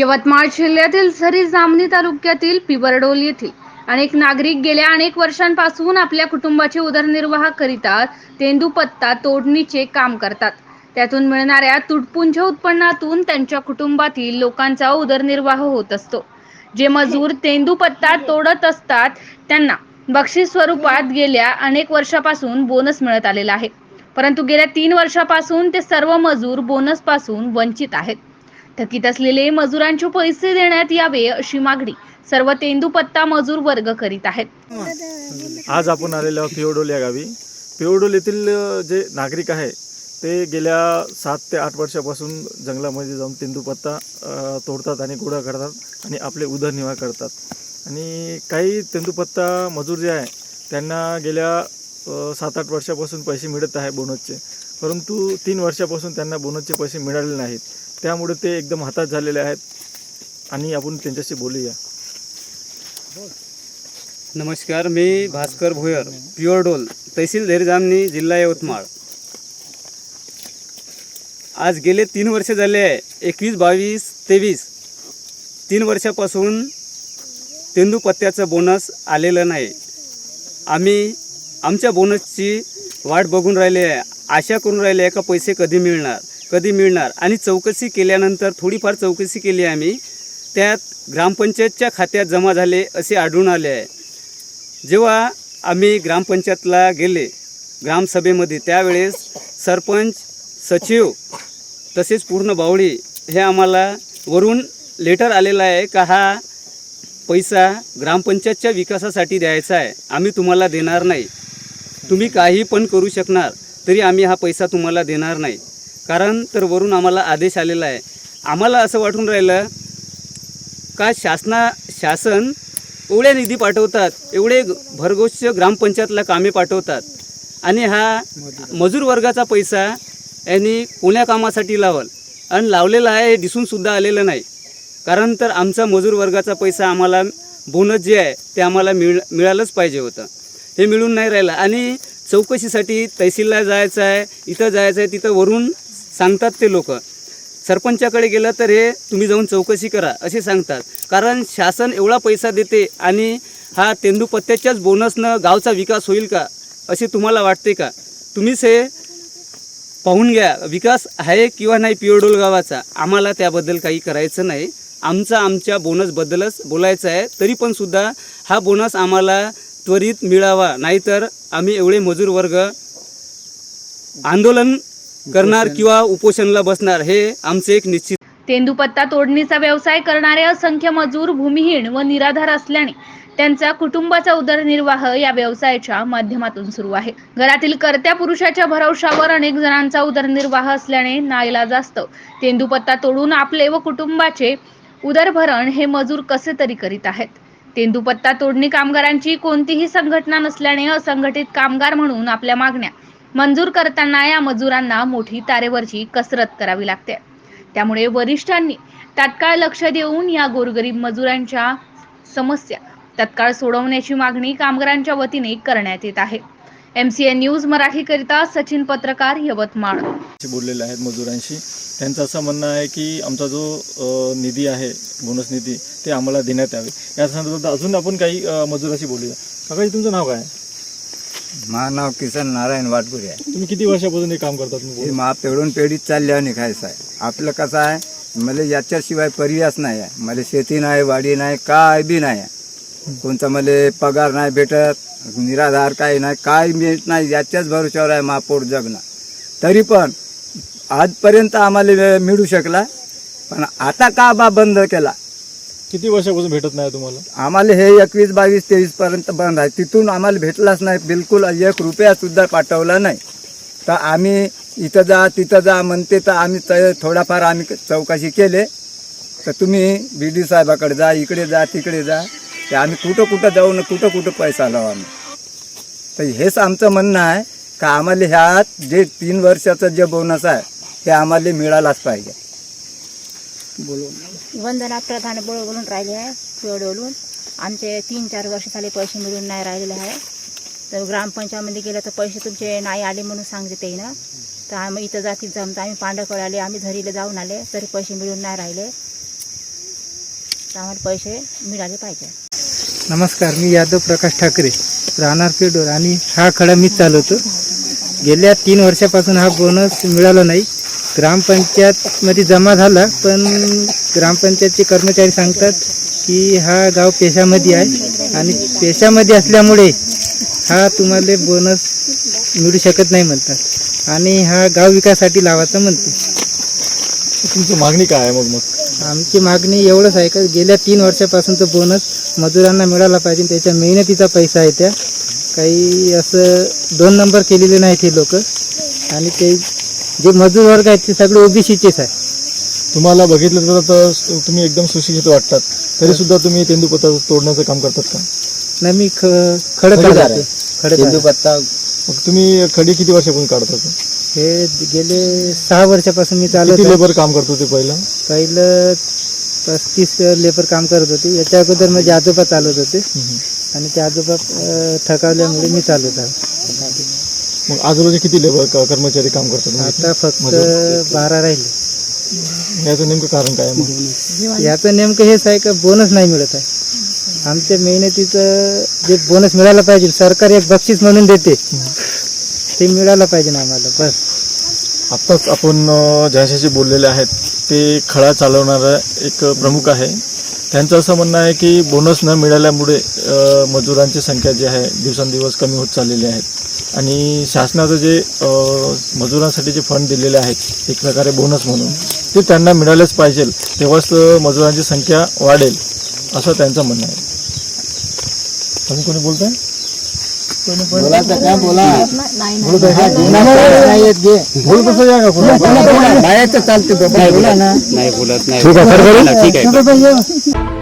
यवतमाळ जिल्ह्यातील झरी जामणी तालुक्यातील पिबरडोल येथील अनेक नागरिक गेल्या अनेक वर्षांपासून आपल्या कुटुंबाचे उदरनिर्वाह करिता तेंदूपत्ता तोडणीचे काम करतात. त्यातून मिळणाऱ्या तुटपुंज उत्पन्नातून त्यांच्या कुटुंबातील लोकांचा उदरनिर्वाह होत असतो. जे मजूर तेंदूपत्ता तोडत असतात त्यांना बक्षीस स्वरूपात गेल्या अनेक वर्षापासून बोनस मिळत आलेला आहे. परंतु गेल्या तीन वर्षापासून ते सर्व मजूर बोनसपासून वंचित आहेत. थकीत असलेले मजुरांचे पैसे देण्यात यावे अशी मागणी सर्व तेंदूपत्ता मजूर वर्ग करीत आहेत. आज आपण आलेलो आहोत पिवडोल या गावी. पिवडोल येथील जे नागरिक आहे ते गेल्या सात ते आठ वर्षापासून जंगलामध्ये जाऊन तेंदूपत्ता तोडतात आणि गोळा करतात आणि आपले उदरनिर्वाह करतात. आणि काही तेंदूपत्ता मजूर जे आहे त्यांना गेल्या सात आठ वर्षापासून पैसे मिळत आहे बोनसचे. परंतु तीन वर्षापासून त्यांना बोनसचे पैसे मिळाले नाहीत. त्यामुळे ते एकदम हातात झालेले आहेत. आणि आपण त्यांच्याशी बोलूया. नमस्कार मी भास्कर भोयर प्युअर डोल तहसील धैर्यजामनी जिल्हा यवतमाळ. आज गेले तीन वर्ष झाले आहे एकवीस बावीस तेवीस. तीन वर्षापासून तेंदूपत्त्याचं बोनस आलेलं नाही. आम्ही आमच्या बोनसची वाट बघून राहिले आहे. आशा करून राहिले आहे का पैसे कधी मिळणार? कधी मिळणार? आणि चौकशी केल्यानंतर थोडीफार चौकशी केली आम्ही त्यात ग्रामपंचायतच्या खात्यात जमा झाले असे आढळून आले आहे. जेव्हा आम्ही ग्रामपंचायतला गेले ग्रामसभेमध्ये त्यावेळेस सरपंच सचिव तसेच पूर्ण बावळी हे आम्हाला वरून लेटर आलेलं आहे का हा पैसा ग्रामपंचायतच्या विकासासाठी द्यायचा आहे आम्ही तुम्हाला देणार नाही. तुम्ही काही पण करू शकणार तरी आम्ही हा पैसा तुम्हाला देणार नाही. कारण तर वरून आम्हाला आदेश आलेला आहे. आम्हाला असं वाटून राहिलं का शासना शासन एवढ्या निधी पाठवतात एवढे भरघोष ग्रामपंचायतला कामे पाठवतात आणि हा मजूर वर्गाचा पैसा यांनी कोण्या कामासाठी लावल आणि लावलेला आहे हे दिसूनसुद्धा आलेलं नाही. कारण तर आमचा मजूर वर्गाचा पैसा आम्हाला बोनस जे आहे ते आम्हाला मिळ मिळालंच पाहिजे होतं. हे मिळून नाही राहिलं. आणि चौकशीसाठी तहसीलला जायचं आहे इथं जायचं आहे तिथं वरून सांगतात ते लोक. सरपंचाकडे गेलं तर हे तुम्ही जाऊन चौकशी करा असे सांगतात. कारण शासन एवढा पैसा देते आणि हा तेंदूपत्त्याच्याच बोनसनं गावचा विकास होईल का असे तुम्हाला वाटते का? तुम्हीच हे पाहून घ्या. विकास आहे किंवा नाही पिवडोल गावाचा आम्हाला त्याबद्दल काही करायचं नाही. आमचा आमच्या बोनसबद्दलच बोलायचं आहे तरी पण सुद्धा हा बोनस आम्हाला त्वरित मिळावा. नाहीतर आम्ही एवढे मजूर वर्ग आंदोलन करणार किंवा उपोषणला बसणार हे आमचे एक निश्चित तेंदुपत्ता तोडणीचा व्यवसाय करणारे असंख्य मजूर भूमिहीन व निराधार असल्याने त्यांचा कुटुंबाचा उदरनिर्वाह या व्यवसायाच्या माध्यमातून सुरू आहे. घरातील कर्त्या पुरुषाच्या भरवशावर अनेक जणांचा उदरनिर्वाह असल्याने नाईला जास्त. तेंदुपत्ता तोडून आपले व कुटुंबाचे उदरभरण हे मजूर कसे तरी करीत आहेत? तेंदुपत्ता तोडणी कामगारांची कोणतीही संघटना नसल्याने असंघटित कामगार म्हणून आपल्या मागण्या मंजूर करताना या मजुरांना मोठी तारेवरची कसरत करावी लागते. त्यामुळे वरिष्ठांनी तात्काळ लक्ष देऊन या गोरगरीब मजुरांच्या समस्या तत्काळ सोडवण्याची मागणी कामगारांच्या वतीने करण्यात येत आहे. एमसीए न्यूज मराठीकरिता सचिन पत्रकार यवतमाळ. बोललेले आहेत मजुरांशी. त्यांचं असं म्हणणं आहे की आमचा जो निधी आहे बोनस निधी ते आम्हाला देण्यात यावे. या संदर्भात अजून आपण काही मजुराशी बोलूया. काकाजी तुमचं नाव काय? आहे? माझं नाव किसन नारायण वाटपुरे आहे. तुम्ही किती वर्षापासून हे काम करतात? हे मा पेढून पेढीत चालल्यावर निघायचं आहे आपलं कसं आहे मला याच्याशिवाय पर्यायच नाही आहे. मला शेती नाही वाडी नाही काय बी नाही आहे. कोणता मला पगार नाही भेटत निराधार काही नाही काय मिळत नाही. याच्याच भरोश्यावर आहे महापौर जगणं. तरी पण आजपर्यंत आम्हाला वेळ मिळू शकला पण आता का बा बंद केला? किती वर्षापासून भेटत नाही तुम्हाला? आम्हाला हे एकवीस बावीस तेवीस पर्यंत बंद आहे. तिथून आम्हाला भेटलाच नाही. बिलकुल एक रुपया सुद्धा पाठवला नाही. तर आम्ही इथं जा तिथं जा म्हणते तर आम्ही त- थोडाफार आम्ही चौकशी केले. तर तुम्ही बी डी साहेबाकडे जा इकडे जा तिकडे जा. ते आम्ही कुठं कुठं जाऊ न कुठं कुठं पैसा लावू आम्ही. तर हेच आमचं म्हणणं आहे का आम्हाला ह्यात जे तीन वर्षाचं जे बोनस आहे ते आम्हाला मिळालाच पाहिजे. वंदना प्रधान बोल बोलून राहिले आहे पिवडवलून आमचे तीन चार वर्ष झाले पैसे मिळून नाही राहिलेले आहे. तर ग्रामपंचायतमध्ये गेलं तर पैसे तुमचे नाही आले म्हणून सांगते ते ना. तर आम्ही इथं जातीत जमतं आम्ही पांढरकडे आले आम्ही झरीला जाऊन आले तरी पैसे मिळून नाही राहिले. तर आम्हाला पैसे मिळाले पाहिजे. नमस्कार मी यादव प्रकाश ठाकरे राहणार पेडोर आणि हा खडा मीच चालवतो. गेल्या तीन वर्षापासून हा बोनस मिळाला नाही. ग्रामपंचायतमध्ये जमा झाला पण ग्रामपंचायतचे कर्मचारी सांगतात की हा गाव पेशामध्ये आहे आणि पेशामध्ये असल्यामुळे हा तुम्हाला बोनस मिळू शकत नाही म्हणतात. आणि हा गाव विकासासाठी लावायचा म्हणते. तुमची मागणी काय आहे मग मग? आमची मागणी एवढंच आहे का गेल्या तीन वर्षापासूनचा बोनस मजुरांना मिळाला पाहिजे त्याच्या मेहनतीचा पैसा आहे त्या. काही असं दोन नंबर केलेले नाहीत हे लोक. आणि ते जे मजूर वर्ग आहेत ते सगळे ओबीसीचेच आहे. तुम्हाला बघितलं तर तुम्ही एकदम सुशिक्षित वाटतात. तरी सुद्धा तुम्ही तेंदूपत्ता तोडण्याचं काम करतात का? नाही मी ख खडं काढते खडं पत्ता मग तुम्ही खडी किती वर्षापासून काढतात हे गेले सहा वर्षापासून मी चालवत किती आहे. लेबर काम करतो ते पहिलं? पहिलं पस्तीस लेबर काम करत होते. याच्या अगोदर माझे आजोबा चालवत होते. आणि ते आजोबा अं, थकावल्यामुळे मी चालवत आहे. मग आजूबाजूचे किती लेबर कर्मचारी काम करतात? आता फक्त बारा राहिले? याचं नेमकं कारण काय आहे मग? याचं नेमकं हेच आहे का बोनस नाही मिळत आहे? आमच्या मेहनतीचं जे बोनस मिळायला पाहिजे सरकार एक बक्षीस म्हणून देते. ते मिळायला पाहिजे ना आम्हाला बस. आत्ताच आपण अ, ज्यांच्याशी बोललेले आहेत. ते खळा चालवणारा एक प्रमुख आहे. त्यांचं असं म्हणणं आहे की बोनस न मिळाल्यामुळे अ, मजुरांची संख्या जी आहे दिवसेंदिवस कमी होत चाललेली आहेत आणि शासनाचं जे मजुरांसाठी जे फंड दिलेले आहेत एक प्रकारे बोनस म्हणून ते त्यांना मिळालेच पाहिजे. तेव्हाच मजुरांची संख्या वाढेल असं त्यांचं म्हणणं आहे. तुम्ही कोणी बोलताय? बोलायचं काय बोला. बोल कसं या का बाहेरचं चालते बाबा. बोला ना. नाही बोलत नाही ठीक आहे